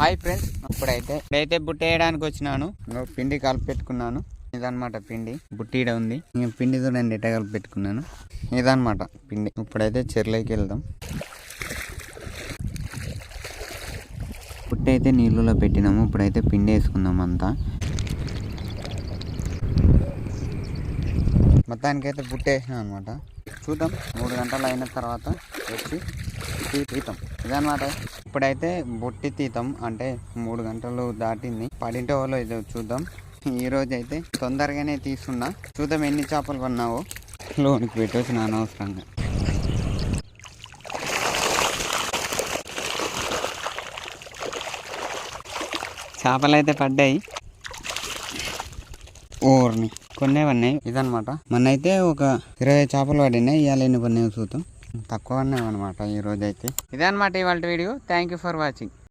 Hi friends ఇప్పుడైతే ఇప్పుడైతే బుట్ట వేయడానికి వచ్చినాను. పిండి కలిపి పెట్టుకున్నాను ఇదన్నమాట పిండి. బుట్టి ఉంది. నేను పిండి చూడండి ఎట్ట కలిపి పెట్టుకున్నాను ఇదన్నమాట పిండి. ఇప్పుడైతే చెర్లోకి వెళ్దాం. బుట్ట అయితే నీళ్ళలో పెట్టినాము. ఇప్పుడైతే పిండి వేసుకుందాం అంతా. మొత్తానికైతే బుట్ట వేసినాం అనమాట చూద్దాం మూడు గంటలు అయిన తర్వాత వచ్చి తీతాం. ఇదన్నమాట. ఇప్పుడైతే బొట్టి తీతాం అంటే మూడు గంటలు దాటింది. పడింటే వాళ్ళు ఇది చూద్దాం. ఈరోజు అయితే తొందరగానే తీసుకున్నా. చూద్దాం ఎన్ని చేపలు కొన్నావో. లోనికి పెట్టొచ్చు అనవసరంగా. చేపలు అయితే పడ్డాయి. ఓర్ని. కొన్ని పడినాయి ఇదనమాట మొన్న అయితే ఒక ఇరవై చేపలు పడినాయి ఇవాళ ఎన్ని పడినాయో చూద్దాం. తక్కువ పడినాయి అనమాట ఈ రోజు అయితే ఇదే అనమాట ఇవాళ video. Thank you for watching